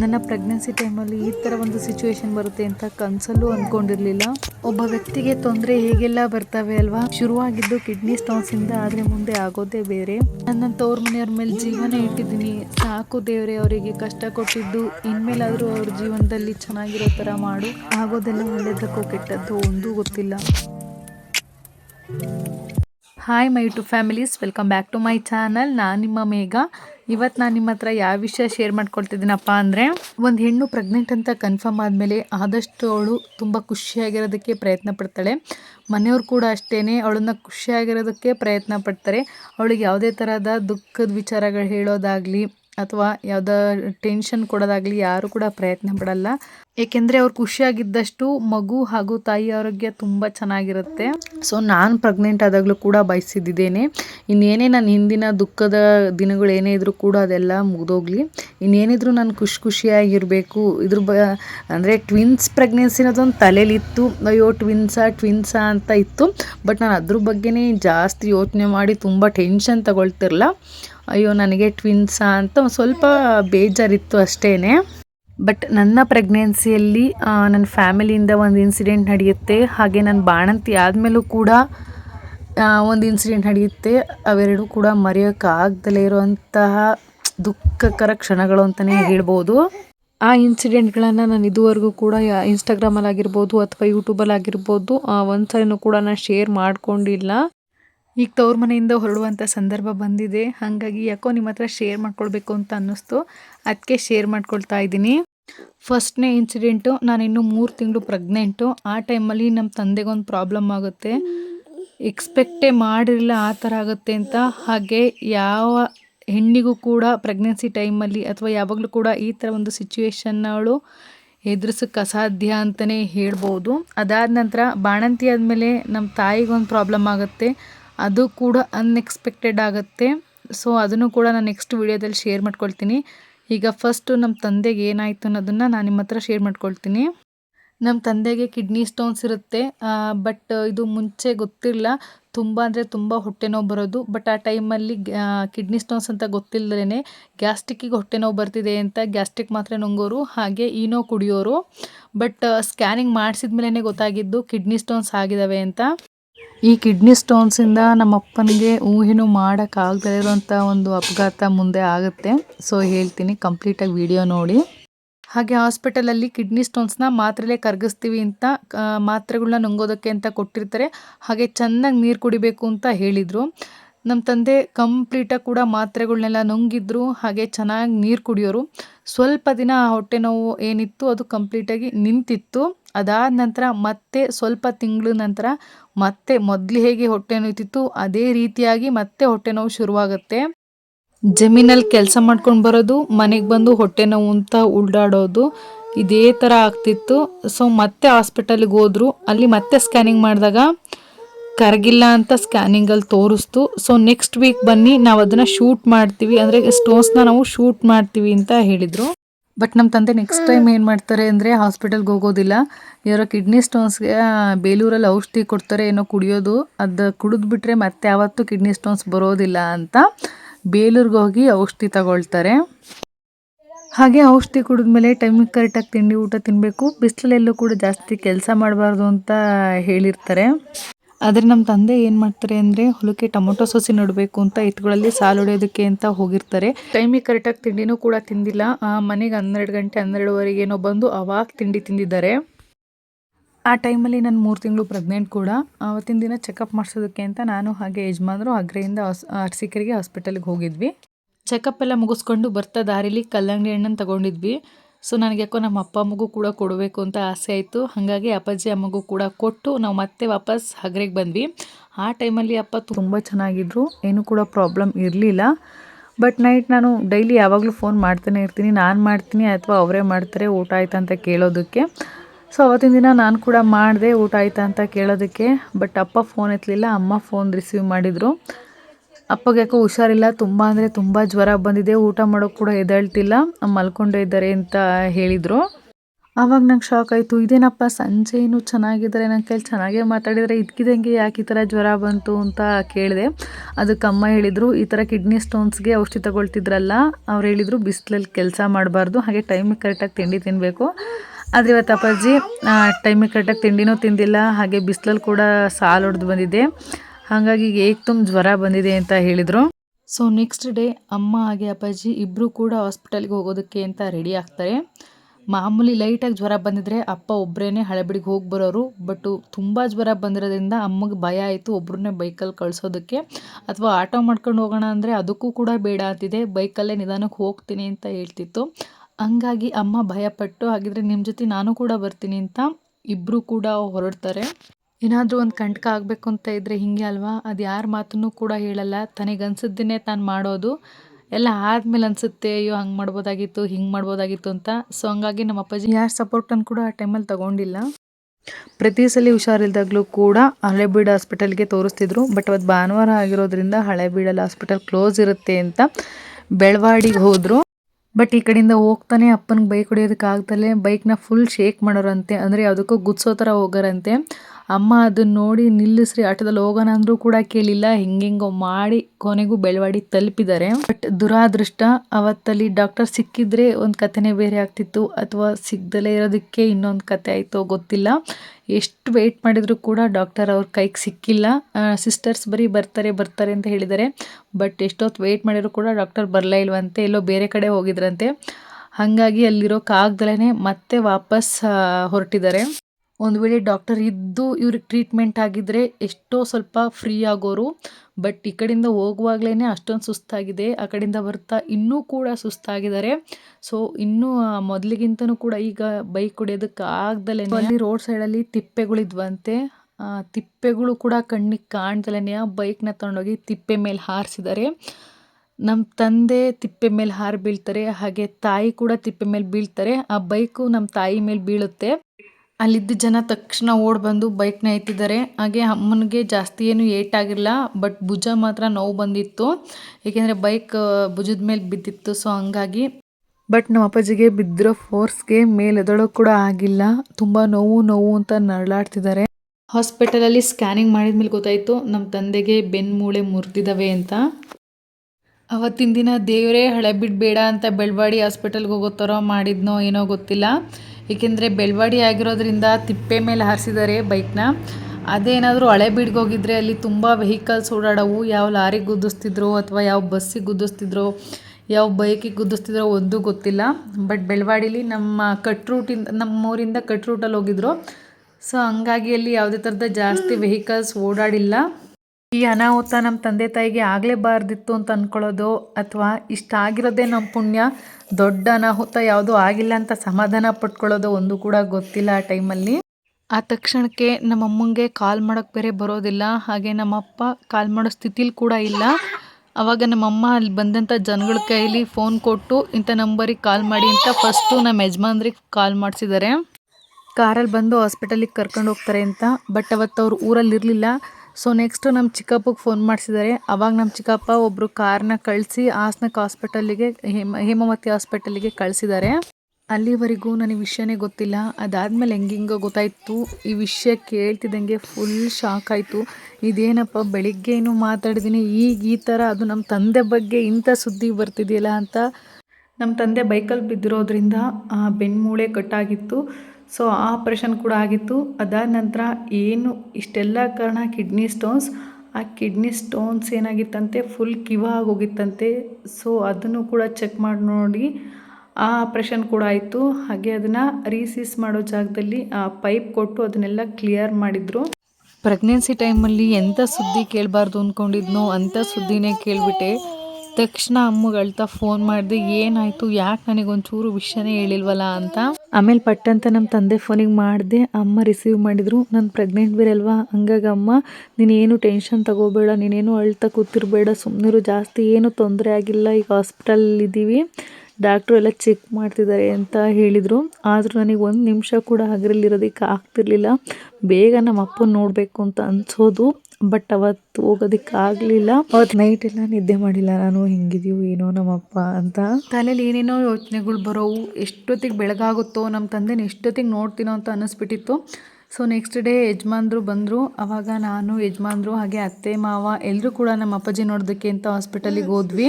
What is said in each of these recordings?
ನನ್ನ ಪ್ರೆಗ್ನೆನ್ಸಿ ಟೈಮಲ್ಲಿ ಈ ಥರ ಒಂದು ಸಿಚುವೇಶನ್ ಬರುತ್ತೆ ಅಂತ ಕನ್ಸಲ್ಲೂ ಅಂದ್ಕೊಂಡಿರಲಿಲ್ಲ ಒಬ್ಬ ವ್ಯಕ್ತಿಗೆ ತೊಂದರೆ ಹೇಗೆಲ್ಲ ಬರ್ತವೆ ಅಲ್ವಾ? ಶುರುವಾಗಿದ್ದು ಕಿಡ್ನಿ ಸ್ಟೋನ್ಸ್ ಇಂದ, ಆದರೆ ಮುಂದೆ ಆಗೋದೇ ಬೇರೆ. ನನ್ನ ತವ್ರ ಮನೆಯವ್ರ ಮೇಲೆ ಜೀವನ ಇಟ್ಟಿದ್ದೀನಿ. ಸಾಕು ದೇವರೇ, ಅವರಿಗೆ ಕಷ್ಟ ಕೊಟ್ಟಿದ್ದು. ಇನ್ಮೇಲಾದರೂ ಅವ್ರ ಜೀವನದಲ್ಲಿ ಚೆನ್ನಾಗಿರೋ ಥರ ಮಾಡು. ಆಗೋದೆಲ್ಲ ಒಳ್ಳೆದಕ್ಕೂ ಕೆಟ್ಟದ್ದು ಒಂದೂ ಗೊತ್ತಿಲ್ಲ. Hi my to families welcome back to my channel ನಾನು ನಿಮ್ಮ ಮೇಘ. ಇವತ್ತು ನಾನು ನಿಮ್ಮ ಹತ್ರ ಯಾವ ವಿಷಯ ಶೇರ್ ಮಾಡ್ಕೊಳ್ತಿದ್ದೀನಪ್ಪ ಅಂದರೆ, ಒಂದು ಹೆಣ್ಣು ಪ್ರೆಗ್ನೆಂಟ್ ಅಂತ ಕನ್ಫರ್ಮ್ ಆದಮೇಲೆ ಆದಷ್ಟು ಅವಳು ತುಂಬ ಖುಷಿಯಾಗಿರೋದಕ್ಕೆ ಪ್ರಯತ್ನ ಪಡ್ತಾಳೆ. ಮನೆಯವ್ರು ಕೂಡ ಅಷ್ಟೇ ಅವಳನ್ನ ಖುಷಿಯಾಗಿರೋದಕ್ಕೆ ಪ್ರಯತ್ನ ಪಡ್ತಾರೆ. ಅವಳಿಗೆ ಯಾವುದೇ ಥರದ ದುಃಖದ ವಿಚಾರಗಳು ಹೇಳೋದಾಗಲಿ ಅಥವಾ ಯಾವುದೋ ಟೆನ್ಷನ್ ಕೊಡೋದಾಗಲಿ ಯಾರು ಕೂಡ ಪ್ರಯತ್ನ ಪಡಲ್ಲ. ಏಕೆಂದರೆ ಅವ್ರು ಖುಷಿಯಾಗಿದ್ದಷ್ಟು ಮಗು ಹಾಗೂ ತಾಯಿ ಆರೋಗ್ಯ ತುಂಬ ಚೆನ್ನಾಗಿರುತ್ತೆ. ಸೊ ನಾನು ಪ್ರೆಗ್ನೆಂಟ್ ಆದಾಗಲೂ ಕೂಡ ಬಯಸಿದ್ದೇನೆ ಇನ್ನೇನೇ ನನ್ನ ಹಿಂದಿನ ದುಃಖದ ದಿನಗಳು ಏನೇ ಇದ್ರೂ ಕೂಡ ಅದೆಲ್ಲ ಮುಗಿದೋಗ್ಲಿ. ಇನ್ನೇನಿದ್ರು ನಾನು ಖುಷಿ ಖುಷಿಯಾಗಿರಬೇಕು. ಇದ್ರ ಬ, ಅಂದರೆ ಟ್ವಿನ್ಸ್ ಪ್ರೆಗ್ನೆನ್ಸಿ ಅನ್ನೋದೊಂದು ತಲೆಯಲ್ಲಿತ್ತು ಅಯ್ಯೋ ಟ್ವಿನ್ಸಾ ಟ್ವಿನ್ಸಾ ಅಂತ ಇತ್ತು. ಬಟ್ ನಾನು ಅದ್ರ ಬಗ್ಗೆನೇ ಜಾಸ್ತಿ ಯೋಚನೆ ಮಾಡಿ ತುಂಬ ಟೆನ್ಷನ್ ತಗೊಳ್ತಿರಲ್ಲ ಅಯ್ಯೋ, ನನಗೆ ಟ್ವಿನ್ಸಾ ಅಂತ ಸ್ವಲ್ಪ ಬೇಜಾರಿತ್ತು ಅಷ್ಟೇ ಬಟ್ ನನ್ನ ಪ್ರೆಗ್ನೆನ್ಸಿಯಲ್ಲಿ ನನ್ನ ಫ್ಯಾಮಿಲಿಯಿಂದ ಒಂದು ಇನ್ಸಿಡೆಂಟ್ ನಡೆಯುತ್ತೆ. ಹಾಗೆ ನನ್ನ ಬಾಣಂತಿ ಆದಮೇಲೂ ಕೂಡ ಒಂದು ಇನ್ಸಿಡೆಂಟ್ ನಡೆಯುತ್ತೆ. ಅವೆರಡೂ ಕೂಡ ಮರೆಯೋಕ್ಕಾಗ್ದಲೇ ಇರುವಂತಹ ದುಃಖಕರ ಕ್ಷಣಗಳು ಅಂತಲೇ ಹೇಳ್ಬೋದು. ಆ ಇನ್ಸಿಡೆಂಟ್ಗಳನ್ನು ನಾನು ಇದುವರೆಗೂ ಕೂಡ ಇನ್ಸ್ಟಾಗ್ರಾಮಲ್ಲಿ ಆಗಿರ್ಬೋದು ಅಥವಾ ಯೂಟ್ಯೂಬಲ್ಲಿ ಆಗಿರ್ಬೋದು ಒಂದು ಸಾರಿನೂ ಕೂಡ ನಾನು ಶೇರ್ ಮಾಡ್ಕೊಂಡಿಲ್ಲ. ಈಗ ತವ್ರ ಮನೆಯಿಂದ ಹೊರಡುವಂಥ ಸಂದರ್ಭ ಬಂದಿದೆ. ಹಾಗಾಗಿ ಯಾಕೋ ನಿಮ್ಮ ಹತ್ರ ಶೇರ್ ಮಾಡ್ಕೊಳ್ಬೇಕು ಅಂತ ಅನ್ನಿಸ್ತು. ಅದಕ್ಕೆ ಶೇರ್ ಮಾಡ್ಕೊಳ್ತಾ ಇದ್ದೀನಿ. ಫಸ್ಟ್ನೇ ಇನ್ಸಿಡೆಂಟು ನಾನಿನ್ನು ಮೂರು ತಿಂಗಳು ಪ್ರೆಗ್ನೆಂಟು ಆ ಟೈಮಲ್ಲಿ ನಮ್ಮ ತಂದೆಗೊಂದು ಪ್ರಾಬ್ಲಮ್ ಆಗುತ್ತೆ. ಎಕ್ಸ್ಪೆಕ್ಟೇ ಮಾಡಿರಲಿಲ್ಲ ಆ ಥರ ಆಗುತ್ತೆ ಅಂತ. ಹಾಗೆ ಯಾವ ಹೆಣ್ಣಿಗೂ ಕೂಡ ಪ್ರೆಗ್ನೆನ್ಸಿ ಟೈಮಲ್ಲಿ ಅಥವಾ ಯಾವಾಗಲೂ ಕೂಡ ಈ ಥರ ಒಂದು ಸಿಚುವೇಶನ್ನ ಅವಳು ಎದುರಿಸೋಕ್ಕೆ ಅಸಾಧ್ಯ ಅಂತಲೇ ಹೇಳ್ಬೋದು. ಅದಾದ ನಂತರ ಬಾಣಂತಿ ಆದಮೇಲೆ ನಮ್ಮ ತಾಯಿಗೊಂದು ಪ್ರಾಬ್ಲಮ್ ಆಗುತ್ತೆ. ಅದು ಕೂಡ ಅನ್ಎಕ್ಸ್ಪೆಕ್ಟೆಡ್ ಆಗುತ್ತೆ. ಸೊ ಅದನ್ನು ಕೂಡ ನಾನು ನೆಕ್ಸ್ಟ್ ವಿಡಿಯೋದಲ್ಲಿ ಶೇರ್ ಮಾಡ್ಕೊಳ್ತೀನಿ. ಈಗ ಫಸ್ಟು ನಮ್ಮ ತಂದೆಗೆ ಏನಾಯಿತು ಅನ್ನೋದನ್ನು ನಾನು ನಿಮ್ಮ ಹತ್ರ ಶೇರ್ ಮಾಡ್ಕೊಳ್ತೀನಿ. ನಮ್ಮ ತಂದೆಗೆ ಕಿಡ್ನಿ ಸ್ಟೋನ್ಸ್ ಇರುತ್ತೆ. ಬಟ್ ಇದು ಮುಂಚೆ ಗೊತ್ತಿರಲಿಲ್ಲ ತುಂಬ ಅಂದರೆ ತುಂಬ ಹೊಟ್ಟೆ ನೋವು ಬರೋದು. ಬಟ್ ಆ ಟೈಮಲ್ಲಿ ಕಿಡ್ನಿ ಸ್ಟೋನ್ಸ್ ಅಂತ ಗೊತ್ತಿಲ್ಲದೇ ಹೊಟ್ಟೆ ನೋವು ಬರ್ತಿದೆ ಅಂತ ಗ್ಯಾಸ್ಟ್ರಿಕ್ ಮಾತ್ರ ನುಂಗೋರು. ಹಾಗೆ ಈನೋ ಕುಡಿಯೋರು. ಬಟ್ ಸ್ಕ್ಯಾನಿಂಗ್ ಮಾಡಿಸಿದ ಗೊತ್ತಾಗಿದ್ದು ಕಿಡ್ನಿ ಸ್ಟೋನ್ಸ್ ಆಗಿದ್ದಾವೆ ಅಂತ. ಈ ಕಿಡ್ನಿ ಸ್ಟೋನ್ಸಿಂದ ನಮ್ಮ ಅಪ್ಪನಿಗೆ ಊಹೆನೂ ಮಾಡೋಕ್ಕಾಗದೇ ಇರೋಂಥ ಒಂದು ಅಪಘಾತ ಮುಂದೆ ಆಗುತ್ತೆ. ಸೊ ಹೇಳ್ತೀನಿ ಕಂಪ್ಲೀಟಾಗಿ ವಿಡಿಯೋ ನೋಡಿ. ಹಾಗೆ ಹಾಸ್ಪಿಟಲಲ್ಲಿ ಕಿಡ್ನಿ ಸ್ಟೋನ್ಸ್ನ ಮಾತ್ರೆಲೇ ಕರಗಿಸ್ತೀವಿ ಅಂತ ಮಾತ್ರೆಗಳನ್ನ ನುಂಗೋದಕ್ಕೆ ಅಂತ ಕೊಟ್ಟಿರ್ತಾರೆ. ಹಾಗೆ ಚೆನ್ನಾಗಿ ನೀರು ಕುಡಿಬೇಕು ಅಂತ ಹೇಳಿದರು. ನಮ್ಮ ತಂದೆ ಕಂಪ್ಲೀಟಾಗಿ ಕೂಡ ಮಾತ್ರೆಗಳನ್ನೆಲ್ಲ ನುಂಗಿದ್ರು, ಹಾಗೆ ಚೆನ್ನಾಗಿ ನೀರು ಕುಡಿಯೋರು. ಸ್ವಲ್ಪ ದಿನ ಹೊಟ್ಟೆ ನೋವು ಏನಿತ್ತು, ಅದು ಕಂಪ್ಲೀಟಾಗಿ ನಿಂತಿತ್ತು. ಅದಾದ ನಂತರ ಮತ್ತೆ ಸ್ವಲ್ಪ ತಿಂಗಳ ನಂತರ ಮತ್ತೆ ಮೊದಲು ಹೇಗೆ ಹೊಟ್ಟೆ ನೋಯ್ತಿತ್ತು, ಅದೇ ರೀತಿಯಾಗಿ ಮತ್ತೆ ಹೊಟ್ಟೆ ನೋವು ಶುರುವಾಗುತ್ತೆ. ಜಮೀನಲ್ಲಿ ಕೆಲಸ ಮಾಡ್ಕೊಂಡು ಬರೋದು, ಮನೆಗೆ ಬಂದು ಹೊಟ್ಟೆ ನೋವು ಅಂತ ಉಲ್ಡಾಡೋದು, ಇದೇ ಥರ ಆಗ್ತಿತ್ತು. ಸೊ ಮತ್ತೆ ಹಾಸ್ಪಿಟಲ್ಗೆ ಹೋದರು. ಅಲ್ಲಿ ಮತ್ತೆ ಸ್ಕ್ಯಾನಿಂಗ್ ಮಾಡಿದಾಗ ಕರಗಿಲ್ಲ ಅಂತ ಸ್ಕ್ಯಾನಿಂಗಲ್ಲಿ ತೋರಿಸ್ತು. ಸೊ ನೆಕ್ಸ್ಟ್ ವೀಕ್ ಬನ್ನಿ, ನಾವು ಅದನ್ನು ಶೂಟ್ ಮಾಡ್ತೀವಿ. ಅಂದರೆ ಸ್ಟೋನ್ಸ್ನ ನಾವು ಶೂಟ್ ಮಾಡ್ತೀವಿ ಅಂತ ಹೇಳಿದರು. ಬಟ್ ನಮ್ಮ ತಂದೆ ನೆಕ್ಸ್ಟ್ ಟೈಮ್ ಏನು ಮಾಡ್ತಾರೆ ಅಂದರೆ ಹಾಸ್ಪಿಟಲ್ಗೆ ಹೋಗೋದಿಲ್ಲ. ಯಾರೋ ಕಿಡ್ನಿ ಸ್ಟೋನ್ಸ್ಗೆ ಬೇಲೂರಲ್ಲಿ ಔಷಧಿ ಕೊಡ್ತಾರೆ ಏನೋ ಕುಡಿಯೋದು. ಅದು ಕುಡಿದ್ಬಿಟ್ರೆ ಮತ್ತೆ ಯಾವತ್ತೂ ಕಿಡ್ನಿ ಸ್ಟೋನ್ಸ್ ಬರೋದಿಲ್ಲ ಅಂತ ಬೇಲೂರಿಗೆ ಹೋಗಿ ಔಷಧಿ ತಗೊಳ್ತಾರೆ. ಹಾಗೆ ಔಷಧಿ ಕುಡಿದ್ಮೇಲೆ ಟೈಮಿಗೆ ಕರೆಕ್ಟಾಗಿ ತಿಂಡಿ ಊಟ ತಿನ್ನಬೇಕು ಬಿಸಿಲಲ್ಲೆಲ್ಲೂ ಕೂಡ ಜಾಸ್ತಿ ಕೆಲಸ ಮಾಡಬಾರ್ದು ಅಂತ ಹೇಳಿರ್ತಾರೆ. ಆದರೆ ನಮ್ಮ ತಂದೆ ಏನು ಮಾಡ್ತಾರೆ ಅಂದರೆ ಹೊಲಕ್ಕೆ ಟೊಮೊಟೊ ಸೊಸಿ ನೋಡಬೇಕು ಅಂತ ಎತ್ತುಗಳಲ್ಲಿ ಸಾಲು ಹೊಡೆಯೋದಕ್ಕೆ ಅಂತ ಹೋಗಿರ್ತಾರೆ. ಟೈಮಿಗೆ ಕರೆಕ್ಟಾಗಿ ತಿಂಡಿನೂ ಕೂಡ ತಿಂದಿಲ್ಲ. ಆ ಮನೆಗೆ ಹನ್ನೆರಡು ಗಂಟೆ ಹನ್ನೆರಡುವರೆಗೇನೋ ಬಂದು ಅವಾಗ ತಿಂಡಿ ತಿಂದಿದ್ದಾರೆ. ಆ ಟೈಮಲ್ಲಿ ನಾನು ಮೂರು ತಿಂಗಳು ಪ್ರೆಗ್ನೆಂಟ್ ಕೂಡ. ಆವತ್ತಿನ ದಿನ ಚೆಕಪ್ ಮಾಡಿಸೋದಕ್ಕೆ ಅಂತ ನಾನು ಹಾಗೆ ಯಜಮಾನರು ಅಗ್ರೆಯಿಂದ ಅರಸೀಕೆರೆಗೆ ಹಾಸ್ಪಿಟಲ್ಗೆ ಹೋಗಿದ್ವಿ. ಚೆಕಪ್ ಎಲ್ಲ ಮುಗಿಸ್ಕೊಂಡು ಬರ್ತಾ ದಾರಿಲಿ ಕಲ್ಲಂಗಡಿ ಹಣ್ಣನ್ನು ತಗೊಂಡಿದ್ವಿ. ಸೊ ನನಗೆ ಯಾಕೋ ನಮ್ಮ ಅಪ್ಪ ಅಮ್ಮಗೂ ಕೂಡ ಕೊಡಬೇಕು ಅಂತ ಆಸೆ ಆಯಿತು. ಹಾಗಾಗಿ ಅಪ್ಪಾಜಿ ಅಮ್ಮಗೂ ಕೂಡ ಕೊಟ್ಟು ನಾವು ಮತ್ತೆ ವಾಪಸ್ ಹಗರಿಗೆ ಬಂದ್ವಿ. ಆ ಟೈಮಲ್ಲಿ ಅಪ್ಪ ತುಂಬ ಚೆನ್ನಾಗಿದ್ರು. ಏನೂ ಕೂಡ ಪ್ರಾಬ್ಲಮ್ ಇರಲಿಲ್ಲ. ಬಟ್ ನೈಟ್ ನಾನು ಡೈಲಿ ಯಾವಾಗಲೂ ಫೋನ್ ಮಾಡ್ತಾನೆ ಇರ್ತೀನಿ. ನಾನು ಮಾಡ್ತೀನಿ ಅಥವಾ ಅವರೇ ಮಾಡ್ತಾರೆ, ಊಟ ಆಯ್ತಾ ಅಂತ ಕೇಳೋದಕ್ಕೆ. ಸೊ ಅವತ್ತಿನ ದಿನ ನಾನು ಕೂಡ ಮಾಡಿದೆ, ಊಟ ಆಯ್ತಾ ಅಂತ ಕೇಳೋದಕ್ಕೆ. ಬಟ್ ಅಪ್ಪ ಫೋನ್ ಎತ್ತಲಿಲ್ಲ, ಅಮ್ಮ ಫೋನ್ ರಿಸೀವ್ ಮಾಡಿದರು. ಅಪ್ಪಗೆ ಯಾಕೋ ಹುಷಾರಿಲ್ಲ, ತುಂಬ ಅಂದರೆ ತುಂಬ ಜ್ವರ ಬಂದಿದೆ, ಊಟ ಮಾಡೋಕ್ಕೆ ಕೂಡ ಎದ್ದೇಳ್ತಿಲ್ಲ ಮಲ್ಕೊಂಡೇ ಇದ್ದಾರೆ ಅಂತ ಹೇಳಿದರು. ಆವಾಗ ನಂಗೆ ಶಾಕ್ ಆಯಿತು, ಇದೇನಪ್ಪ ಸಂಜೆನೂ ಚೆನ್ನಾಗಿದ್ದಾರೆ ನನ್ನ ಕೈಲಿ ಚೆನ್ನಾಗೇ ಮಾತಾಡಿದರೆ ಇದ್ಕಿದಂಗೆ ಯಾಕೆ ಈ ಥರ ಜ್ವರ ಬಂತು ಅಂತ ಕೇಳಿದೆ. ಅದಕ್ಕೆ ಅಮ್ಮ ಹೇಳಿದರು, ಈ ಥರ ಕಿಡ್ನಿ ಸ್ಟೋನ್ಸ್ಗೆ ಔಷಧಿ ತಗೊಳ್ತಿದ್ರಲ್ಲ, ಅವ್ರು ಹೇಳಿದರು ಬಿಸಿಲಲ್ಲಿ ಕೆಲಸ ಮಾಡಬಾರ್ದು, ಹಾಗೆ ಟೈಮಿಗೆ ಕರೆಕ್ಟಾಗಿ ತಿಂಡಿ ತಿನ್ನಬೇಕು ಆದರೆ ಇವತ್ತು ಅಪ್ಪಾಜಿ ಟೈಮಿಗೆ ಕರೆಕ್ಟಾಗಿ ತಿಂಡಿನೂ ತಿಂದಿಲ್ಲ, ಹಾಗೆ ಬಿಸಿಲಲ್ಲಿ ಕೂಡ ಸಾಲು ಹೊಡೆದು ಬಂದಿದ್ದೆ ಹಾಗಾಗಿ ಏಕ್ ತುಂಬ ಜ್ವರ ಬಂದಿದೆ ಅಂತ ಹೇಳಿದರು. ಸೊ ನೆಕ್ಸ್ಟ್ ಡೇ ಅಮ್ಮ ಹಾಗೆ ಅಪ್ಪಾಜಿ ಇಬ್ಬರು ಕೂಡ ಹಾಸ್ಪಿಟಲ್ಗೆ ಹೋಗೋದಕ್ಕೆ ಅಂತ ರೆಡಿ ಆಗ್ತಾರೆ. ಮಾಮೂಲಿ ಲೈಟಾಗಿ ಜ್ವರ ಬಂದಿದ್ರೆ ಅಪ್ಪ ಒಬ್ಬರೇ ಹಳೆಬಿಡಿಗೆ ಹೋಗಿ ಬರೋರು ಬಟ್ಟು ತುಂಬ ಜ್ವರ ಬಂದಿರೋದ್ರಿಂದ ಅಮ್ಮಗೆ ಭಯ ಆಯಿತು ಒಬ್ಬರನ್ನೇ ಬೈಕಲ್ಲಿ ಕಳಿಸೋದಕ್ಕೆ. ಅಥವಾ ಆಟೋ ಮಾಡ್ಕೊಂಡು ಹೋಗೋಣ ಅಂದರೆ ಅದಕ್ಕೂ ಕೂಡ ಬೇಡ ಅಂತಿದೆ, ಬೈಕಲ್ಲೇ ನಿಧಾನಕ್ಕೆ ಹೋಗ್ತೀನಿ ಅಂತ ಹೇಳ್ತಿತ್ತು. ಹಂಗಾಗಿ ಅಮ್ಮ ಭಯಪಟ್ಟು, ಹಾಗಿದ್ರೆ ನಿಮ್ಮ ಜೊತೆ ನಾನು ಕೂಡ ಬರ್ತೀನಿ ಅಂತ ಇಬ್ಬರು ಕೂಡ ಹೊರಡ್ತಾರೆ. ಏನಾದರೂ ಒಂದು ಕಂಟಕ ಆಗಬೇಕು ಅಂತ ಇದ್ದರೆ ಹೀಗೆ ಅಲ್ವಾ? ಅದು ಯಾರ ಮಾತನ್ನು ಕೂಡ ಹೇಳಲ್ಲ. ತನಗೆ ಅನ್ಸಿದ್ದನ್ನೇ ತಾನು ಮಾಡೋದು. ಎಲ್ಲ ಆದಮೇಲೆ ಅನಿಸುತ್ತೆ, ಅಯ್ಯೋ, ಹಂಗೆ ಮಾಡ್ಬೋದಾಗಿತ್ತು, ಹಿಂಗೆ ಮಾಡ್ಬೋದಾಗಿತ್ತು ಅಂತ. ಸೊ ಹಂಗಾಗಿ ನಮ್ಮ ಅಪ್ಪಾಜಿ ಯಾರ ಸಪೋರ್ಟನ್ನು ಕೂಡ ಆ ಟೈಮಲ್ಲಿ ತಗೊಂಡಿಲ್ಲ. ಪ್ರತಿ ಸಲ ಹುಷಾರಿಲ್ದಾಗಲೂ ಕೂಡ ಹಳೆಬೀಡು ಹಾಸ್ಪಿಟಲ್ಗೆ ತೋರಿಸ್ತಿದ್ರು. ಬಟ್ ಅವತ್ತು ಭಾನುವಾರ ಆಗಿರೋದ್ರಿಂದ ಹಳೆಬೀಡಲ್ಲಿ ಹಾಸ್ಪಿಟಲ್ ಕ್ಲೋಸ್ ಇರುತ್ತೆ ಅಂತ ಬೆಳವಾಡಿಗೆ ಹೋದರು. ಬಟ್ ಈ ಕಡೆಯಿಂದ ಹೋಗ್ತಾನೆ ಅಪ್ಪನಿಗೆ ಬೈಕ್ ಹೊಡಿಯೋದಕ್ಕೆ ಆಗ್ದಲೇ ಬೈಕ್ನ ಫುಲ್ ಶೇಕ್ ಮಾಡೋರಂತೆ. ಅಂದರೆ ಯಾವುದಕ್ಕೂ ಗುದ್ಸೋ ಥರ ಹೋಗೋರಂತೆ. ಅಮ್ಮ ಅದನ್ನ ನೋಡಿ ನಿಲ್ಲಿಸ್ರಿ, ಆಟೋದಲ್ಲಿ ಹೋಗೋಣ ಅಂದರೂ ಕೂಡ ಕೇಳಿಲ್ಲ. ಹೆಂಗೆಂಗೋ ಮಾಡಿ ಕೊನೆಗೂ ಬೆಳವಾಡಿ ತಲುಪಿದ್ದಾರೆ. ಬಟ್ ದುರಾದೃಷ್ಟ, ಅವತ್ತಲ್ಲಿ ಡಾಕ್ಟರ್ ಸಿಕ್ಕಿದ್ರೆ ಒಂದು ಕಥೆನೇ ಬೇರೆ ಆಗ್ತಿತ್ತು. ಅಥವಾ ಸಿಗ್ದಲೇ ಇರೋದಕ್ಕೆ ಇನ್ನೊಂದು ಕತೆ ಆಯಿತೋ ಗೊತ್ತಿಲ್ಲ. ಎಷ್ಟು ವೆಯ್ಟ್ ಮಾಡಿದರೂ ಕೂಡ ಡಾಕ್ಟರ್ ಅವ್ರ ಕೈಗೆ ಸಿಕ್ಕಿಲ್ಲ. ಸಿಸ್ಟರ್ಸ್ ಬರೀ ಬರ್ತಾರೆ ಬರ್ತಾರೆ ಅಂತ ಹೇಳಿದ್ದಾರೆ. ಬಟ್ ಎಷ್ಟೊತ್ತು ವೆಯ್ಟ್ ಮಾಡಿದ್ರು ಕೂಡ ಡಾಕ್ಟರ್ ಬರಲೇ ಇಲ್ವಂತೆ, ಎಲ್ಲೋ ಬೇರೆ ಕಡೆ ಹೋಗಿದ್ರಂತೆ. ಹಾಗಾಗಿ ಅಲ್ಲಿರೋಕ್ಕಾಗ್ದಲೇ ಮತ್ತೆ ವಾಪಸ್ ಹೊರಟಿದ್ದಾರೆ. ಒಂದು ವೇಳೆ ಡಾಕ್ಟರ್ ಇದ್ದು ಇವ್ರಿಗೆ ಟ್ರೀಟ್ಮೆಂಟ್ ಆಗಿದ್ದರೆ ಎಷ್ಟೋ ಸ್ವಲ್ಪ ಫ್ರೀ ಆಗೋರು ಬಟ್ ಈ ಕಡೆಯಿಂದ ಹೋಗುವಾಗಲೇ ಅಷ್ಟೊಂದು ಸುಸ್ತಾಗಿದೆ, ಆ ಕಡೆಯಿಂದ ಬರ್ತಾ ಇನ್ನೂ ಕೂಡ ಸುಸ್ತಾಗಿದ್ದಾರೆ. ಸೊ ಇನ್ನೂ ಮೊದಲಿಗಿಂತನೂ ಕೂಡ ಈಗ ಬೈಕ್ ಕುಡಿಯೋದಕ್ಕೆ ಆಗ್ದಲೇ ಅಲ್ಲಿ ರೋಡ್ ಸೈಡಲ್ಲಿ ತಿಪ್ಪೆಗಳಿದ್ವಂತೆ ತಿಪ್ಪೆಗಳು ಕೂಡ ಕಣ್ಣಿಗೆ ಕಾಣ್ದಲೇ ಬೈಕ್ನ ತಗೊಂಡೋಗಿ ತಿಪ್ಪೆ ಮೇಲೆ ಹಾರಿಸಿದ್ದಾರೆ. ನಮ್ಮ ತಂದೆ ತಿಪ್ಪೆ ಮೇಲೆ ಹಾರು ಬೀಳ್ತಾರೆ. ಹಾಗೆ ತಾಯಿ ಕೂಡ ತಿಪ್ಪೆ ಮೇಲೆ ಬೀಳ್ತಾರೆ. ಆ ಬೈಕು ನಮ್ಮ ತಾಯಿ ಮೇಲೆ ಬೀಳುತ್ತೆ. ಅಲ್ಲಿದ್ದ ಜನ ತಕ್ಷಣ ಓಡ್ ಬಂದು ಬೈಕ್ನ ಎತ್ತಿದ್ದಾರೆ. ಹಾಗೆ ಅಮ್ಮನಿಗೆ ಜಾಸ್ತಿ ಏನು ಏಟಾಗಿಲ್ಲ, ಬಟ್ ಭುಜ ಮಾತ್ರ ನೋವು ಬಂದಿತ್ತು. ಏಕೆಂದರೆ ಬೈಕ್ ಭುಜದ ಮೇಲೆ ಬಿದ್ದಿತ್ತು, ಸೊ ಹಂಗಾಗಿ. ಬಟ್ ನಮ್ಮ ಅಪ್ಪಾಜಿಗೆ ಬಿದ್ದಿರೋ ಫೋರ್ಸ್ಗೆ ಮೇಲೆ ಎದಳೋಕೆ ಕೂಡ ಆಗಿಲ್ಲ. ತುಂಬ ನೋವು ನೋವು ಅಂತ ನರಳಾಡ್ತಿದ್ದಾರೆ. ಹಾಸ್ಪಿಟಲಲ್ಲಿ ಸ್ಕ್ಯಾನಿಂಗ್ ಮಾಡಿದ ಮೇಲೆ ಗೊತ್ತಾಯಿತು, ನಮ್ಮ ತಂದೆಗೆ ಬೆನ್ನು ಮೂಳೆ ಮುರಿದಿದ್ದಾವೆ ಅಂತ. ಅವತ್ತಿನ ದಿನ ದೇವರೇ ಹಳೆ ಬಿಡಬೇಡ ಅಂತ ಬೆಳವಾಡಿ ಹಾಸ್ಪಿಟಲ್ಗೆ ಹೋಗೋ ಥರ ಮಾಡಿದ್ನೋ ಏನೋ ಗೊತ್ತಿಲ್ಲ. ಏಕೆಂದರೆ ಬೆಳವಾಡಿ ಆಗಿರೋದ್ರಿಂದ ತಿಪ್ಪೆ ಮೇಲೆ ಹಾರಿಸಿದ್ದಾರೆ ಬೈಕ್ನ ಅದೇನಾದರೂ ಹಳೆ ಹೋಗಿದ್ರೆ ಅಲ್ಲಿ ತುಂಬ ವೆಹಿಕಲ್ಸ್ ಓಡಾಡವು. ಯಾವ ಲಾರಿಗೆ ಗುದ್ದಿಸ್ತಿದ್ರು ಅಥವಾ ಯಾವ ಬಸ್ಸಿಗೆ ಗುದ್ದಿಸ್ತಿದ್ರು, ಯಾವ ಬೈಕಿಗೆ ಗುದ್ದಿಸ್ತಿದ್ರೋ ಒಂದು ಗೊತ್ತಿಲ್ಲ. ಬಟ್ ಬೆಳವಾಡಿಲಿ ನಮ್ಮ ಕಟ್ ರೂಟಿಂದ ನಮ್ಮೂರಿಂದ ಕಟ್ ರೂಟಲ್ಲಿ ಹೋಗಿದ್ರು. ಸೊ ಹಂಗಾಗಿ ಅಲ್ಲಿ ಯಾವುದೇ ಥರದ ಜಾಸ್ತಿ ವೆಹಿಕಲ್ಸ್ ಓಡಾಡಿಲ್ಲ. ಈ ಅನಾಹುತ ನಮ್ಮ ತಂದೆ ತಾಯಿಗೆ ಆಗಲೇಬಾರ್ದಿತ್ತು ಅಂತ ಅಂದ್ಕೊಳ್ಳೋದು ಅಥವಾ ಇಷ್ಟ ಆಗಿರೋದೇ ನಮ್ಮ ಪುಣ್ಯ, ದೊಡ್ಡ ಅನಾಹುತ ಯಾವುದೂ ಆಗಿಲ್ಲ ಅಂತ ಸಮಾಧಾನ ಪಟ್ಕೊಳ್ಳೋದು ಒಂದು ಕೂಡ ಗೊತ್ತಿಲ್ಲ ಆ ಟೈಮಲ್ಲಿ. ಆ ತಕ್ಷಣಕ್ಕೆ ನಮ್ಮ ಅಮ್ಮಂಗೆ ಕಾಲ್ ಮಾಡೋಕ್ಕೆ ಬೇರೆ ಬರೋದಿಲ್ಲ, ಹಾಗೆ ನಮ್ಮಪ್ಪ ಕಾಲ್ ಮಾಡೋ ಸ್ಥಿತಿಲಿ ಕೂಡ ಇಲ್ಲ. ಅವಾಗ ನಮ್ಮಮ್ಮ ಅಲ್ಲಿ ಬಂದಂಥ ಜನಗಳ ಕೈಲಿ ಫೋನ್ ಕೊಟ್ಟು, ಇಂಥ ನಂಬರಿಗೆ ಕಾಲ್ ಮಾಡಿ ಅಂತ ಫಸ್ಟು ನಮ್ಮ ಯಜಮಾನ್ರಿಗೆ ಕಾಲ್ ಮಾಡಿಸಿದ್ದಾರೆ ಕಾರಲ್ಲಿ ಬಂದು ಹಾಸ್ಪಿಟಲಿಗೆ ಕರ್ಕೊಂಡು ಹೋಗ್ತಾರೆ ಅಂತ ಬಟ್ ಅವತ್ತು ಅವ್ರು ಊರಲ್ಲಿ ಇರಲಿಲ್ಲ ಸೊ ನೆಕ್ಸ್ಟು ನಮ್ಮ ಚಿಕ್ಕಪ್ಪಗೆ ಫೋನ್ ಮಾಡಿಸಿದ್ದಾರೆ ಅವಾಗ ನಮ್ಮ ಚಿಕ್ಕಪ್ಪ ಒಬ್ಬರು ಕಾರ್ನ ಕಳಿಸಿ ಹಾಸನಕ್ಕೆ ಹಾಸ್ಪಿಟಲ್ಲಿಗೆ ಹೇಮ, ಹೇಮಾವತಿ ಹಾಸ್ಪಿಟಲಿಗೆ ಕಳಿಸಿದ್ದಾರೆ ಅಲ್ಲಿವರೆಗೂ ನನಗೆ ವಿಷಯನೇ ಗೊತ್ತಿಲ್ಲ. ಅದಾದಮೇಲೆ ಹೆಂಗಿಂಗೋ ಗೊತ್ತಾಯಿತು. ಈ ವಿಷಯ ಕೇಳ್ತಿದ್ದಂಗೆ ಫುಲ್ ಶಾಕ್ ಆಯಿತು. ಇದೇನಪ್ಪ, ಬೆಳಿಗ್ಗೆ ಏನು ಮಾತಾಡಿದ್ದೀನಿ ಈಗ ಈ ಥರ ಅದು ನಮ್ಮ ತಂದೆ ಬಗ್ಗೆ ಇಂಥ ಸುದ್ದಿ ಬರ್ತಿದೆಯಲ್ಲ ಅಂತ ನಮ್ಮ ತಂದೆ ಬೈಕಲ್ಲಿ ಬಿದ್ದಿರೋದ್ರಿಂದ ಬೆನ್ಮೂಳೆ ಕಟ್ಟಾಗಿತ್ತು. ಸೊ ಆ ಆಪ್ರೇಷನ್ ಕೂಡ ಆಗಿತ್ತು. ಅದಾದ ನಂತರ ಏನು ಇಷ್ಟೆಲ್ಲ ಕಾರಣ ಕಿಡ್ನಿ ಸ್ಟೋನ್ಸ್ ಆ ಕಿಡ್ನಿ ಸ್ಟೋನ್ಸ್ ಏನಾಗಿತ್ತಂತೆ? ಫುಲ್ ಕಿವ ಆಗೋಗಿತ್ತಂತೆ. ಸೊ ಅದನ್ನು ಕೂಡ ಚೆಕ್ ಮಾಡಿ ನೋಡಿ. ಆ ಆಪ್ರೇಷನ್ ಕೂಡ ಆಯಿತು. ಹಾಗೆ ಅದನ್ನು ರೀಸೀಸ್ ಮಾಡೋ ಜಾಗದಲ್ಲಿ, ಆ ಪೈಪ್ ಕೊಟ್ಟು ಅದನ್ನೆಲ್ಲ ಕ್ಲಿಯರ್ ಮಾಡಿದರು. ಪ್ರೆಗ್ನೆನ್ಸಿ ಟೈಮಲ್ಲಿ ಎಂಥ ಸುದ್ದಿ ಕೇಳಬಾರ್ದು ಅಂದ್ಕೊಂಡಿದ್ನೋ ಅಂಥ ಸುದ್ದಿನೇ ಕೇಳಿಬಿಟ್ಟೆ. ತಕ್ಷಣ ಅಮ್ಮಗೆ ಅಳ್ತಾ ಫೋನ್ ಮಾಡಿದೆ, ಏನಾಯಿತು? ಯಾಕೆ ನನಗೆ ಒಂಚೂರು ವಿಷಯನೇ ಹೇಳಿಲ್ವಲ್ಲ? ಅಂತ. ಆಮೇಲೆ ಪಟ್ಟಂತ ನಮ್ಮ ತಂದೆ ಫೋನಿಗೆ ಮಾಡಿದೆ, ಅಮ್ಮ ರಿಸೀವ್ ಮಾಡಿದರು, ನಾನು ಪ್ರೆಗ್ನೆಂಟ್ ಬೇರೆ ಅಲ್ವಾ? ಹಂಗಾಗಿ ಅಮ್ಮ ನೀನೇನು ಟೆನ್ಷನ್ ತಗೋಬೇಡ ನೀನೇನು ಅಳ್ತಾ ಕೂತಿರಬೇಡ ಸುಮ್ಮನಿರು ಜಾಸ್ತಿ, ಏನು ತೊಂದರೆ ಆಗಿಲ್ಲ, ಈಗ ಹಾಸ್ಪಿಟಲ್ ಇದ್ದೀವಿ ಡಾಕ್ಟ್ರು ಎಲ್ಲ ಚೆಕ್ ಮಾಡ್ತಿದ್ದಾರೆ ಅಂತ ಹೇಳಿದರು. ಆದರೂ ನನಗೆ ಒಂದು ನಿಮಿಷ ಕೂಡ ಹಗರಲ್ಲಿರೋದಕ್ಕೆ ಆಗ್ತಿರ್ಲಿಲ್ಲ. ಬೇಗ ನಮ್ಮ ಅಪ್ಪನ ನೋಡಬೇಕು ಅಂತ ಅನಿಸೋದು. ಬಟ್ ಅವತ್ತು ಹೋಗೋದಕ್ಕೆ ಆಗಲಿಲ್ಲ. ಅವತ್ತು ನೈಟ್ ಎಲ್ಲ ನಿದ್ದೆ ಮಾಡಿಲ್ಲ. ನಾನು ಹೆಂಗಿದೀಯೋ ಏನೋ ನಮ್ಮಪ್ಪ ಅಂತ. ತಲೆಯಲ್ಲಿ ಏನೇನೋ ಯೋಚನೆಗಳು ಬರೋವು. ಎಷ್ಟೊತ್ತಿಗೆ ಬೆಳಗಾಗುತ್ತೋ ನಮ್ಮ ತಂದೆನ ಎಷ್ಟೊತ್ತಿಗೆ ನೋಡ್ತೀನೋ ಅಂತ ಅನ್ನಿಸ್ಬಿಟ್ಟಿತ್ತು. ಸೊ ನೆಕ್ಸ್ಟ್ ಡೇ ಯಜಮಾನ್ರು ಬಂದರು. ಅವಾಗ ನಾನು, ಯಜಮಾನ್ರು, ಹಾಗೆ ಅತ್ತೆ, ಮಾವ ಎಲ್ಲರೂ ಕೂಡ ನಮ್ಮ ಅಪ್ಪಾಜಿ ನೋಡೋದಕ್ಕೆ ಅಂತ ಹಾಸ್ಪಿಟಲಿಗೆ ಹೋದ್ವಿ.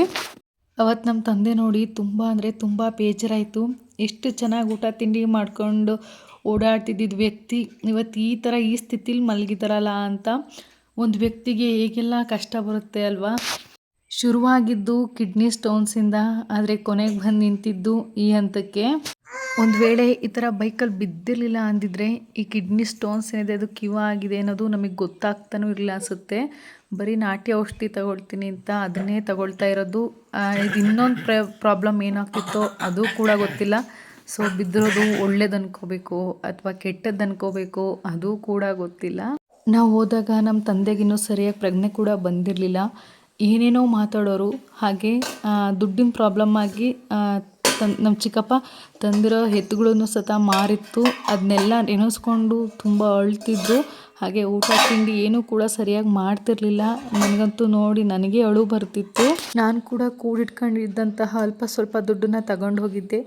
ಅವತ್ತು ನಮ್ಮ ತಂದೆ ನೋಡಿ ತುಂಬ ಅಂದರೆ ತುಂಬ ಬೇಜಾರಾಯಿತು. ಎಷ್ಟು ಚೆನ್ನಾಗಿ ಊಟ ತಿಂಡಿ ಮಾಡ್ಕೊಂಡು ಓಡಾಡ್ತಿದ್ದಿದ್ದ ವ್ಯಕ್ತಿ ಇವತ್ತು ಈ ಥರ ಈ ಸ್ಥಿತಿಲಿ ಮಲಗಿದಾರಲ್ಲ ಅಂತ. ಒಂದು ವ್ಯಕ್ತಿಗೆ ಹೇಗೆಲ್ಲ ಕಷ್ಟ ಬರುತ್ತೆ ಅಲ್ವಾ? ಶುರುವಾಗಿದ್ದು ಕಿಡ್ನಿ ಸ್ಟೋನ್ಸಿಂದ ಆದರೆ ಕೊನೆಗೆ ಬಂದು ನಿಂತಿದ್ದು ಈ ಹಂತಕ್ಕೆ. ಒಂದು ವೇಳೆ ಈ ಥರ ಬೈಕಲ್ಲಿ ಬಿದ್ದಿರಲಿಲ್ಲ ಅಂದಿದ್ರೆ ಈ ಕಿಡ್ನಿ ಸ್ಟೋನ್ಸ್ ಏನಿದೆ, ಅದು ಕಿವ ಆಗಿದೆ ಅನ್ನೋದು ನಮಗೆ ಗೊತ್ತಾಗ್ತಾನೂ ಇರಲಿಲ್ಲ ಅನಿಸುತ್ತೆ. ಬರೀ ನಾಟಿ ಔಷಧಿ ತಗೊಳ್ತೀನಿ ಅಂತ ಅದನ್ನೇ ತಗೊಳ್ತಾ ಇರೋದು. ಇದು ಇನ್ನೊಂದು ಪ್ರ ಪ್ರಾಬ್ಲಮ್ ಏನಾಗ್ತಿತ್ತೋ ಅದು ಕೂಡ ಗೊತ್ತಿಲ್ಲ. ಸೊ ಬಿದ್ದಿರೋದು ಒಳ್ಳೇದು ಅನ್ಕೋಬೇಕು ಅಥವಾ ಕೆಟ್ಟದ್ದು ಅನ್ಕೋಬೇಕು ಅದು ಕೂಡ ಗೊತ್ತಿಲ್ಲ. ನಾವು ಹೋದಾಗ ನಮ್ಮ ತಂದೆಗಿನ್ನೂ ಸರಿಯಾಗಿ ಪ್ರಜ್ಞೆ ಕೂಡ ಬಂದಿರಲಿಲ್ಲ. ಏನೇನೋ ಮಾತಾಡೋರು, ಹಾಗೆ ದುಡ್ಡಿನ ಪ್ರಾಬ್ಲಮ್ ಆಗಿ ತನ್, ನಮ್ಮ ಚಿಕ್ಕಪ್ಪ ತಂದಿರೋ ಎತ್ತುಗಳನ್ನು ಸತ ಮಾರಿತ್ತು. ಅದನ್ನೆಲ್ಲ ನೆನೆಸ್ಕೊಂಡು ತುಂಬ ಅಳ್ತಿದ್ದು ಹಾಗೆ ಊಟ, ತಿಂಡಿ ಏನೂ ಕೂಡ ಸರಿಯಾಗಿ ಮಾಡ್ತಿರ್ಲಿಲ್ಲ. ನನಗಂತೂ ನೋಡಿ ನನಗೆ ಅಳು ಬರ್ತಿತ್ತು. ನಾನು ಕೂಡ ಕೂಡಿಟ್ಕೊಂಡಿದ್ದಂತಹ ಅಲ್ಪ ಸ್ವಲ್ಪ ದುಡ್ಡನ್ನ ತಗೊಂಡು ಹೋಗಿದ್ದೆ.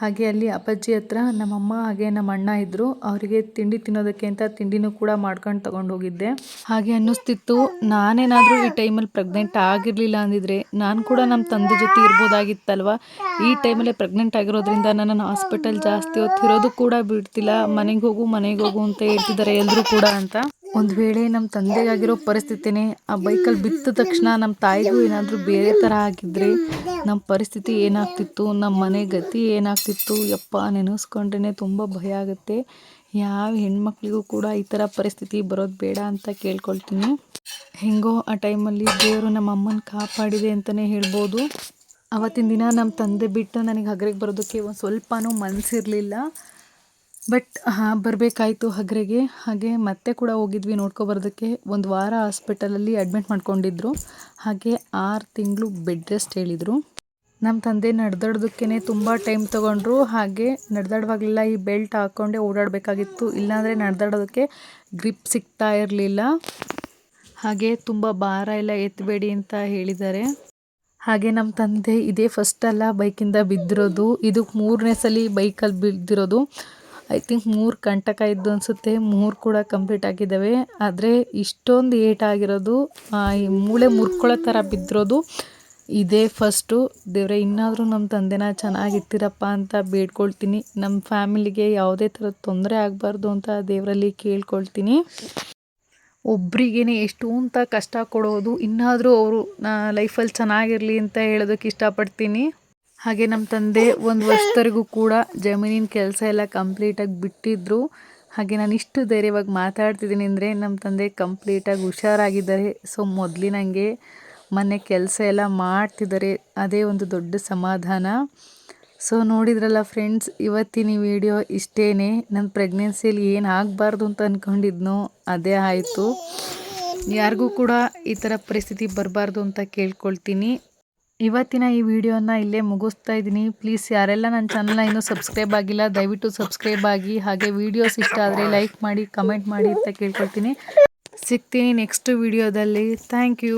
ಹಾಗೆ ಅಲ್ಲಿ ಅಪ್ಪಾಜಿ ಹತ್ರ ನಮ್ಮಮ್ಮ ಹಾಗೆ ನಮ್ಮ ಅಣ್ಣ ಇದ್ದರು ಅವರಿಗೆ ತಿಂಡಿ ತಿನ್ನೋದಕ್ಕೆ ಅಂತ ತಿಂಡಿನೂ ಕೂಡ ಮಾಡ್ಕೊಂಡು ತಗೊಂಡು ಹೋಗಿದ್ದೆ. ಹಾಗೆ ಅನ್ನಿಸ್ತಿತ್ತು, ನಾನೇನಾದರೂ ಈ ಟೈಮಲ್ಲಿ ಪ್ರೆಗ್ನೆಂಟ್ ಆಗಿರಲಿಲ್ಲ ಅಂದಿದ್ರೆ ನಾನು ಕೂಡ ನಮ್ಮ ತಂದೆ ಜೊತೆ ಇರ್ಬೋದಾಗಿತ್ತಲ್ವ? ಈ ಟೈಮಲ್ಲೇ ಪ್ರೆಗ್ನೆಂಟ್ ಆಗಿರೋದ್ರಿಂದ ನನ್ನನ್ನು ಹಾಸ್ಪಿಟಲ್ ಜಾಸ್ತಿ ಹೊತ್ತಿರೋದು ಕೂಡ ಬಿಡ್ತಿಲ್ಲ. ಮನೆಗೆ ಹೋಗು ಮನೆಗೆ ಹೋಗು ಅಂತ ಹೇಳ್ತಿದ್ದಾರೆ ಎಲ್ಲರೂ ಕೂಡ ಅಂತ. ಒಂದು ವೇಳೆ ನಮ್ಮ ತಂದೆಗಾಗಿರೋ ಪರಿಸ್ಥಿತಿನೇ ಆ ಬೈಕಲ್ಲಿ ಬಿತ್ತ ತಕ್ಷಣ ನಮ್ಮ ತಾಯಿಗೂ ಏನಾದರೂ ಬೇರೆ ಥರ ಆಗಿದ್ದರೆ ನಮ್ಮ ಪರಿಸ್ಥಿತಿ ಏನಾಗ್ತಿತ್ತು ನಮ್ಮ ಮನೆ ಗತಿ ಏನಾಗ್ತಿತ್ತು, ಯಪ್ಪ ನೆನೆಸ್ಕೊಂಡ್ರೇ ತುಂಬ ಭಯ ಆಗುತ್ತೆ. ಯಾವ ಹೆಣ್ಮಕ್ಳಿಗೂ ಕೂಡ ಈ ಥರ ಪರಿಸ್ಥಿತಿ ಬರೋದು ಬೇಡ ಅಂತ ಕೇಳ್ಕೊಳ್ತೀನಿ. ಹೆಂಗೋ ಆ ಟೈಮಲ್ಲಿ ದೇವರು ನಮ್ಮ ಅಮ್ಮನ ಕಾಪಾಡಿದೆ ಅಂತಲೇ ಹೇಳ್ಬೋದು. ಅವತ್ತಿನ ದಿನ ನಮ್ಮ ತಂದೆ ಬಿಟ್ಟು ನನಗೆ ಹಗರಿಗೆ ಬರೋದಕ್ಕೆ ಒಂದು ಸ್ವಲ್ಪನೂ ಮನಸ್ಸಿರಲಿಲ್ಲ ಬಟ್ ಹಾಂ, ಬರಬೇಕಾಯ್ತು ಹಗರೆಗೆ. ಹಾಗೆ ಮತ್ತೆ ಕೂಡ ಹೋಗಿದ್ವಿ ನೋಡ್ಕೊಬರೋದಕ್ಕೆ. ಒಂದು ವಾರ ಹಾಸ್ಪಿಟಲಲ್ಲಿ ಅಡ್ಮಿಟ್ ಮಾಡ್ಕೊಂಡಿದ್ರು. ಹಾಗೆ ಆರು ತಿಂಗಳು ಬೆಡ್ ರೆಸ್ಟ್ ಹೇಳಿದರು. ನಮ್ಮ ತಂದೆ ನಡೆದಾಡೋದಕ್ಕೇ ತುಂಬ ಟೈಮ್ ತೊಗೊಂಡ್ರು. ಹಾಗೆ ನಡೆದಾಡುವಾಗಲೆಲ್ಲ ಈ ಬೆಲ್ಟ್ ಹಾಕ್ಕೊಂಡೇ ಓಡಾಡಬೇಕಾಗಿತ್ತು. ಇಲ್ಲಾಂದರೆ ನಡೆದಾಡೋದಕ್ಕೆ ಗ್ರಿಪ್ ಸಿಗ್ತಾ ಇರಲಿಲ್ಲ. ಹಾಗೆ ತುಂಬ ಭಾರ ಎಲ್ಲ ಎತ್ತಬೇಡಿ ಅಂತ ಹೇಳಿದ್ದಾರೆ. ಹಾಗೆ ನಮ್ಮ ತಂದೆ ಇದೇ ಫಸ್ಟ್ ಅಲ್ಲ ಬೈಕಿಂದ ಬಿದ್ದಿರೋದು. ಇದಕ್ಕೆ ಮೂರನೇ ಸಲ ಬೈಕಲ್ಲಿ ಬಿದ್ದಿರೋದು. ಐ ಥಿಂಕ್ ಮೂರು ಕಂಟಕ ಇದ್ದು ಅನಿಸುತ್ತೆ. ಮೂರು ಕೂಡ ಕಂಪ್ಲೀಟ್ ಆಗಿದ್ದಾವೆ. ಆದರೆ ಇಷ್ಟೊಂದು ಏಟ್ ಆಗಿರೋದು ಈ ಮೂಳೆ ಮುರ್ಕೊಳ್ಳೋ ಥರ ಬಿದ್ದಿರೋದು ಇದೇ ಫಸ್ಟು ದೇವ್ರೆ, ಇನ್ನಾದರೂ ನಮ್ಮ ತಂದೆನ ಚೆನ್ನಾಗಿತ್ತಿರಪ್ಪ ಅಂತ ಬೇಡ್ಕೊಳ್ತೀನಿ. ನಮ್ಮ ಫ್ಯಾಮಿಲಿಗೆ ಯಾವುದೇ ಥರದ ತೊಂದರೆ ಆಗಬಾರ್ದು ಅಂತ ದೇವರಲ್ಲಿ ಕೇಳ್ಕೊಳ್ತೀನಿ. ಒಬ್ರಿಗೇನೆ ಎಷ್ಟು ಅಂತ ಕಷ್ಟ ಕೊಡೋದು, ಇನ್ನಾದರೂ ಅವರು ಲೈಫಲ್ಲಿ ಚೆನ್ನಾಗಿರಲಿ ಅಂತ ಹೇಳೋದಕ್ಕೆ ಇಷ್ಟಪಡ್ತೀನಿ. ಹಾಗೆ ನಮ್ಮ ತಂದೆ ಒಂದು ವರ್ಷದವರೆಗೂ ಕೂಡ ಜಮೀನಿನ ಕೆಲಸ ಎಲ್ಲ ಕಂಪ್ಲೀಟಾಗಿ ಬಿಟ್ಟಿದ್ರು. ಹಾಗೆ ನಾನು ಇಷ್ಟು ಧೈರ್ಯವಾಗಿ ಮಾತಾಡ್ತಿದ್ದೀನಿ ಅಂದರೆ ನಮ್ಮ ತಂದೆ ಕಂಪ್ಲೀಟಾಗಿ ಹುಷಾರಾಗಿದ್ದಾರೆ. ಸೊ ಮೊದಲಿನಂಗೆ ಮನೆ ಕೆಲಸ ಎಲ್ಲ ಮಾಡ್ತಿದ್ದಾರೆ. ಅದೇ ಒಂದು ದೊಡ್ಡ ಸಮಾಧಾನ. ಸೊ ನೋಡಿದ್ರಲ್ಲ ಫ್ರೆಂಡ್ಸ್ ಇವತ್ತಿನ ವಿಡಿಯೋ ಇಷ್ಟೇ ನನ್ನ ಪ್ರೆಗ್ನೆನ್ಸಿಯಲ್ಲಿ ಏನು ಆಗಬಾರ್ದು ಅಂತ ಅಂದ್ಕೊಂಡಿದ್ನೋ ಅದೇ ಆಯಿತು. ಯಾರಿಗೂ ಕೂಡ ಈ ಥರ ಪರಿಸ್ಥಿತಿ ಬರಬಾರ್ದು ಅಂತ ಕೇಳ್ಕೊಳ್ತೀನಿ. ಇವತ್ತಿನ ಈ ವಿಡಿಯೋನ ಇಲ್ಲೇ ಮುಗಿಸ್ತಾ ಇದ್ದೀನಿ. ಪ್ಲೀಸ್ ಯಾರೆಲ್ಲ ನನ್ನ ಚಾನಲ್ನ ಇನ್ನೂ ಸಬ್ಸ್ಕ್ರೈಬ್ ಆಗಿಲ್ಲ, ದಯವಿಟ್ಟು ಸಬ್ಸ್ಕ್ರೈಬ್ ಆಗಿ, ಹಾಗೆ ವಿಡಿಯೋಸ್ ಇಷ್ಟ ಆದರೆ ಲೈಕ್ ಮಾಡಿ ಕಮೆಂಟ್ ಮಾಡಿ ಅಂತ ಕೇಳ್ಕೊಳ್ತೀನಿ. ಸಿಗ್ತೀನಿ ನೆಕ್ಸ್ಟ್ ವಿಡಿಯೋದಲ್ಲಿ. Thank you